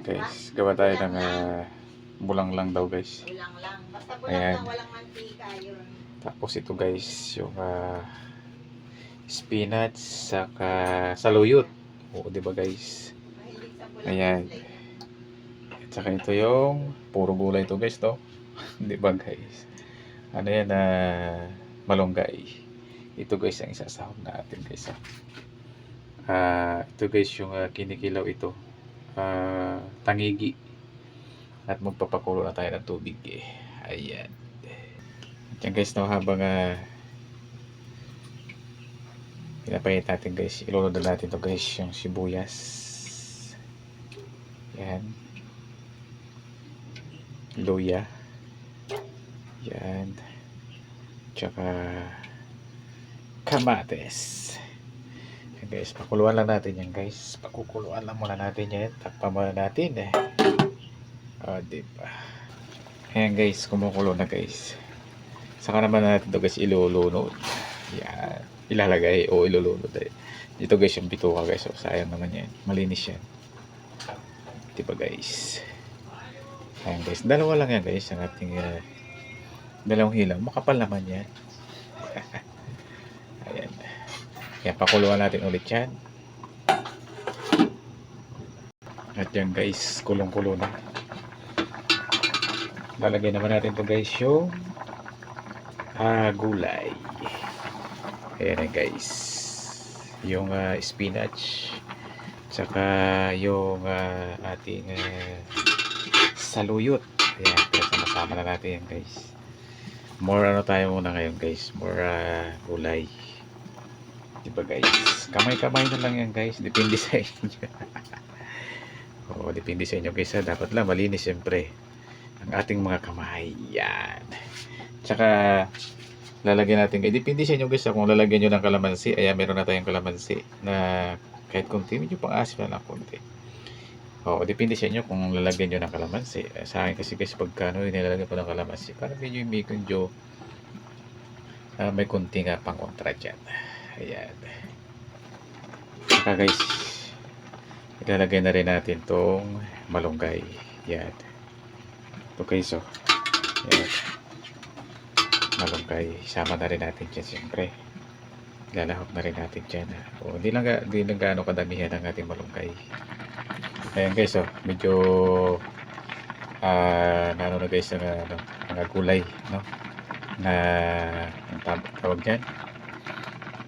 Guys, gawa tayo ng uh, bulang lang daw guys. Ulang lang. Basta bulang Ayan. lang, walang mantika yun. Tapos ito guys, yung ah, spinach saka saluyot. Oo, di ba guys? Bulang Ayan. gulay. At saka ito yung puro gulay to guys to. di ba guys? Ano yan na malunggay. Ito guys ang isasahog natin guys. ah. Ah, ito guys yung ah, kinikilaw ito. Ah, tangigi. At magpapakulo na tayo ng tubig eh. Ayan. At yan guys no habang ah, pinapahit natin guys. Ilunod na natin to guys yung sibuyas. Yan. Luya. Yan. Tsaka kamates. Guys, pakuluan lang natin yan guys. Pakukuluan lang muna natin yan. Takpan muna natin eh. O, diba? Ayan guys, kumukulo na guys. Saka naman natin ito guys ilulunod. Yan. Ilalagay o ilulunod eh. Dito guys yung bituka guys. O, sayang naman yan. Malinis yan. Diba guys? Ayan guys. Dalawa lang yan guys. Ang ating uh, dalawang hilaw. Makapal naman yan. Yan, pakuluan natin ulit yan. At yan guys, kulong-kulo na. Lalagyan naman natin to guys yung ah, gulay. Ayan guys. Yung ah, spinach. Tsaka yung ah, ating ah, saluyot. Ayan, sama-sama na natin yan guys. More ano tayo muna ngayon guys. More ah, gulay. Diba guys? Kamay-kamay na lang yan guys. Depende sa inyo. Oo, depende sa inyo guys. Dapat lang malinis siyempre. Ang ating mga kamay. Yan. Tsaka lalagyan natin. Eh, depende sa inyo guys. Kung lalagyan nyo ng kalamansi. Ayan, meron na tayong kalamansi. Na kahit konti. Medyo pang asim na lang konti. Oo, depende sa inyo kung lalagyan nyo ng kalamansi. Eh, Sa akin kasi guys, pagka ano, nilalagyan ko ng kalamansi, parang medyo medyo ah, may konting uh, pang-kontra dyan. Ayan. Saka guys, ilalagay na rin natin tong malunggay. Yan. Ito guys, oh. Yan. Malunggay. Sama na rin natin dyan siyempre. Lalahok na rin natin dyan. O, hindi lang, hindi lang gaano kadamihan ang ating malunggay. Ayan guys, oh. Medyo ah nano na guys ng ano, mga gulay, no? Na ang tawag dyan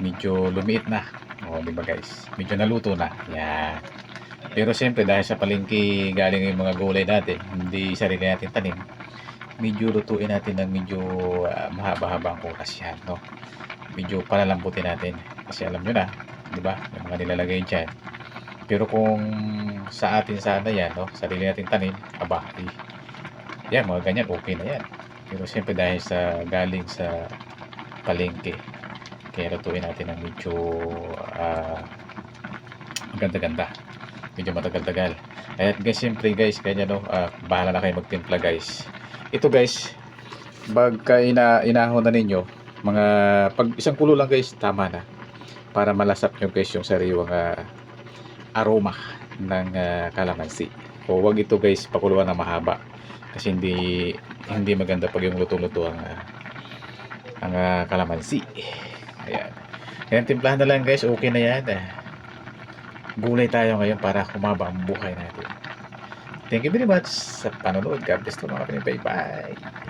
medyo lumiit na. O, di ba guys? Medyo naluto na. Yan. Pero siyempre dahil sa palengke galing yung mga gulay natin, hindi sarili natin tanim, medyo lutuin natin ng medyo ah, mahaba-haba ang oras yan, no? Medyo palalambutin natin. Kasi alam nyo na, di ba? Yung mga nilalagay dyan. Pero kung sa atin sana yan, no? Sarili natin tanim, aba, di, yan, mga ganyan, okay na yan. Pero siyempre dahil sa galing sa palengke, kaya lutuin natin ng medyo ah, ganda-ganda. Medyo matagal-tagal. At guys, siyempre guys, kanya no, ah, bahala na kayo magtimpla guys. Ito guys, pagka ina inahon na ninyo, mga pag isang kulo lang guys, tama na. Para malasap nyo guys yung sariwang ah, aroma ng ah, kalamansi. O wag ito guys, pakuluan na mahaba. Kasi hindi hindi maganda pag yung luto-luto ang ah, ang ah, kalamansi. Ayan. Ayan, timplahan na lang guys. Okay na yan. Ah, Gulay tayo ngayon para kumaba ang buhay natin. Thank you very much sa panonood. God bless to mga kapatid. Bye-bye.